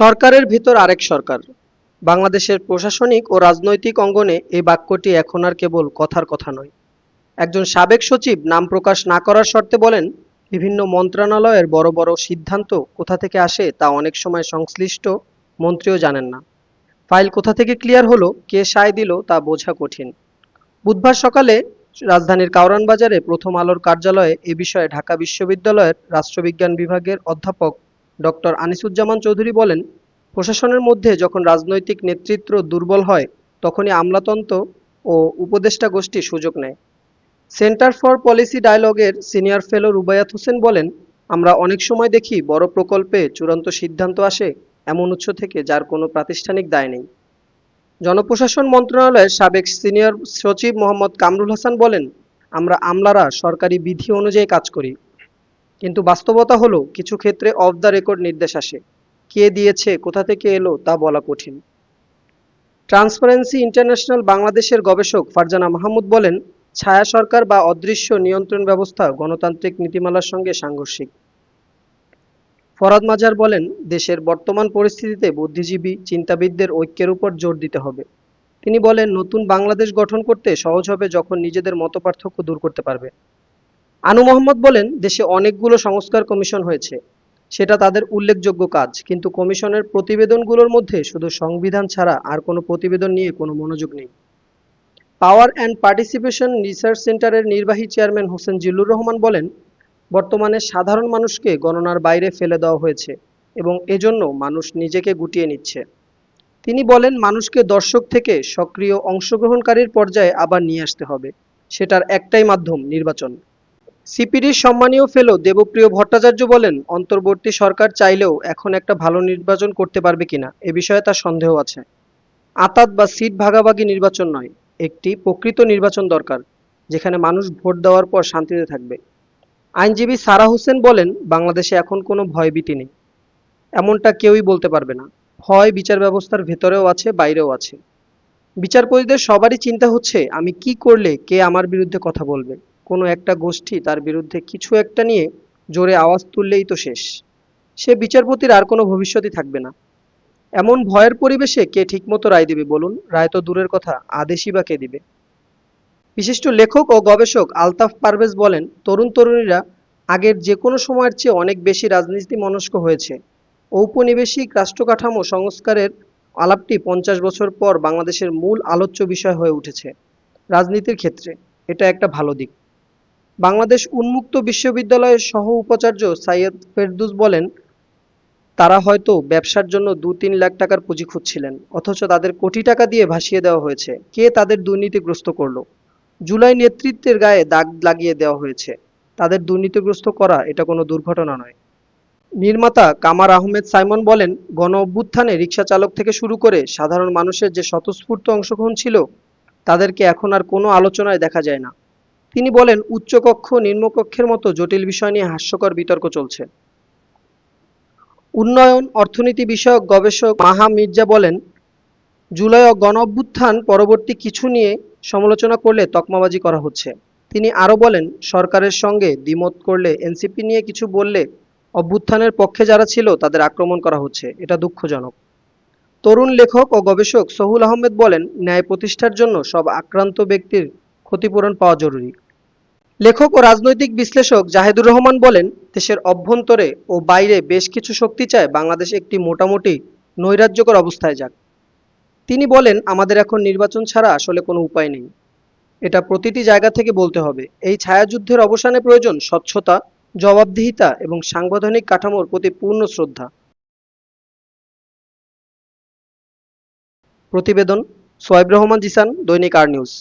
সরকারের ভিতর আরেক সরকার। বাংলাদেশের প্রশাসনিক ও রাজনৈতিক অঙ্গনে এই বাক্যটি এখন আর কেবল কথার কথা নয়। একজন সাবেক সচিব নাম প্রকাশ না করার শর্তে বলেন, বিভিন্ন মন্ত্রণালয়ের বড় বড় সিদ্ধান্ত কোথা থেকে আসে তা অনেক সময় সংশ্লিষ্ট মন্ত্রীও জানেন না। ফাইল কোথা থেকে ক্লিয়ার হলো, কে সায় দিল তা বোঝা কঠিন। বুধবার সকালে রাজধানীর কাউরান বাজারে প্রথম আলোর কার্যালয়ে এ বিষয়ে ঢাকা বিশ্ববিদ্যালয়ের রাষ্ট্রবিজ্ঞান বিভাগের অধ্যাপক ডক্টর আনিসুজ্জামান চৌধুরী বলেন, প্রশাসনের মধ্যে যখন রাজনৈতিক নেতৃত্ব দুর্বল হয়, তখনই আমলাতন্ত্র ও উপদেষ্টা গোষ্ঠী সুযোগ নেয়। সেন্টার ফর পলিসি ডায়ালগের সিনিয়র ফেলো রুবায়াত হোসেন বলেন, আমরা অনেক সময় দেখি বড় প্রকল্পে চূড়ান্ত সিদ্ধান্ত আসে এমন উৎস থেকে যার কোনো প্রাতিষ্ঠানিক দায় নেই। জনপ্রশাসন মন্ত্রণালয়ের সাবেক সিনিয়র সচিব মোহাম্মদ কামরুল হাসান বলেন, আমরা আমলারা সরকারি বিধি অনুযায়ী কাজ করি। কিন্তু বাস্তবতা হলো, কিছু ক্ষেত্রে অফ দ্য রেকর্ড নির্দেশ আসে। কে দিয়েছে, কোথা থেকে এলো, তা বলা কঠিন। ট্রান্সপারেন্সি ইন্টারন্যাশনাল বাংলাদেশের গবেষক ফারজানা মাহমুদ বলেন, ছায়া সরকার বা অদৃশ্য নিয়ন্ত্রণ ব্যবস্থা গণতান্ত্রিক নীতিমালার সঙ্গে সাংঘর্ষিক। ফরাদ মাজার বলেন, দেশের বর্তমান পরিস্থিতিতে বুদ্ধিজীবী, চিন্তাবিদদের ঐক্যের উপর জোর দিতে হবে। তিনি বলেন, নতুন বাংলাদেশ গঠন করতে সহজ হবে যখন নিজেদের মতপার্থক্য দূর করতে পারবে। আনু মোহাম্মদ বলেন, দেশে অনেকগুলো সংস্কার কমিশন হয়েছে। সেটা তাদের উল্লেখযোগ্য কাজ, কিন্তু কমিশনের প্রতিবেদনগুলোর মধ্যে শুধু সংবিধান ছাড়া আর কোনো প্রতিবেদন নিয়ে কোনো মনোযোগ নেই। পাওয়ার অ্যান্ড পার্টিসিপেশন রিসার্চ সেন্টারের নির্বাহী চেয়ারম্যান হোসেন জিল্লুর রহমান বলেন, বর্তমানে সাধারণ মানুষকে গণনার বাইরে ফেলে দেওয়া হয়েছে এবং এজন্য মানুষ নিজেকে গুটিয়ে নিচ্ছে। তিনি বলেন, মানুষকে দর্শক থেকে সক্রিয় অংশগ্রহণকারীর পর্যায়ে আবার নিয়ে আসতে হবে। সেটার একটাই মাধ্যম নির্বাচন। সিপিডির সম্মানীয় ফেলো দেবপ্রিয় ভট্টাচার্য বলেন, অন্তর্বর্তী সরকার চাইলেও এখন একটা ভালো নির্বাচন করতে পারবে কিনা, এ বিষয়ে তার সন্দেহ আছে। আতাত বা সিট ভাগাভাগি নির্বাচন নয়, একটি প্রকৃত নির্বাচন দরকার, যেখানে মানুষ ভোট দেওয়ার পর শান্তিতে থাকবে। আইনজীবী সারা হোসেন বলেন, বাংলাদেশে এখন কোনো ভয়ভীতি নেই। এমনটা কেউই বলতে পারবে না। ভয় বিচার ব্যবস্থার ভেতরেও আছে, বাইরেও আছে। বিচারপতিদের সবারই চিন্তা হচ্ছে, আমি কি করলে কে আমার বিরুদ্ধে কথা বলবে। কোনো একটা গোষ্ঠী তার বিরুদ্ধে কিছু একটা নিয়ে জোরে আওয়াজ তুললেই তো শেষ। সে বিচারপতির আর কোনো ভবিষ্যৎই থাকবে না। এমন ভয়ের পরিবেশে কে ঠিকমতো রায় দিবে বলুন? রায় তো দূরের কথা, আদেশই বা কে দিবে? বিশিষ্ট লেখক ও গবেষক আলতাফ পারভেজ বলেন, তরুণ তরুণীরা আগের যে কোনো সময়ের চেয়ে অনেক বেশি রাজনীতি মনস্ক হয়েছে। ঔপনিবেশিক রাষ্ট্রকাঠামো সংস্কারের আলাপটি পঞ্চাশ বছর পর বাংলাদেশের মূল আলোচ্য বিষয় হয়ে উঠেছে রাজনীতির ক্ষেত্রে। এটা একটা ভালো দিক। বাংলাদেশ উন্মুক্ত বিশ্ববিদ্যালয়ের সহ উপাচার্য সাইয়দ ফেরদুস বলেন, তারা হয়তো ব্যবসার জন্য দু তিন লাখ টাকার পুঁজি খুঁজছিলেন, অথচ তাদের কোটি টাকা দিয়ে ভাসিয়ে দেওয়া হয়েছে। কে তাদের দুর্নীতিগ্রস্ত করল? জুলাই নেতৃত্বের গায়ে দাগ লাগিয়ে দেওয়া হয়েছে। তাদের দুর্নীতিগ্রস্ত করা এটা কোনো দুর্ঘটনা নয়। নির্মাতা কামার আহমেদ সাইমন বলেন গণ অভ্যুত্থানে রিক্সা চালক থেকে শুরু করে সাধারণ মানুষের যে স্বতঃস্ফূর্ত অংশগ্রহণ ছিল, তাদেরকে এখন আর কোনো আলোচনায় দেখা যায় না। তিনি বলেন, উচ্চকক্ষ, নিম্নকক্ষের মতো জটিল বিষয় নিয়ে হাস্যকর বিতর্ক চলছে। উন্নয়ন, অর্থনীতি বিষয়ক গবেষক মাহা মির্জা বলেন, জুলাই ও গণ অভ্যুত্থান পরবর্তী কিছু নিয়ে সমালোচনা করলে তকমাবাজি করা হচ্ছে। তিনি আরও বলেন, সরকারের সঙ্গে দ্বিমত করলে এনসিপি নিয়ে কিছু বললে অভ্যুত্থানের পক্ষে যারা ছিল তাদের আক্রমণ করা হচ্ছে, এটা দুঃখজনক। তরুণ লেখক ও গবেষক সহুল আহমেদ বলেন, ন্যায় প্রতিষ্ঠার জন্য সব আক্রান্ত ব্যক্তির ক্ষতিপূরণ পাওয়া জরুরি। লেখক ও রাজনৈতিক বিশ্লেষক জাহেদুর রহমান বলেন, দেশের অভ্যন্তরে ও বাইরে বেশ কিছু শক্তি চায় বাংলাদেশ একটি মোটামুটি নৈরাজ্যকর অবস্থায় যাক। তিনি বলেন, আমাদের এখন নির্বাচন ছাড়া আসলে কোনো উপায় নেই। এটা প্রতিটি জায়গা থেকে বলতে হবে। এই ছায়াযুদ্ধের অবসানে প্রয়োজন স্বচ্ছতা, জবাবদিহিতা এবং সাংবিধানিক কাঠামোর প্রতি পূর্ণ শ্রদ্ধা। প্রতিবেদন সোয়েব রহমান, জিসান, দৈনিক আর নিউজ।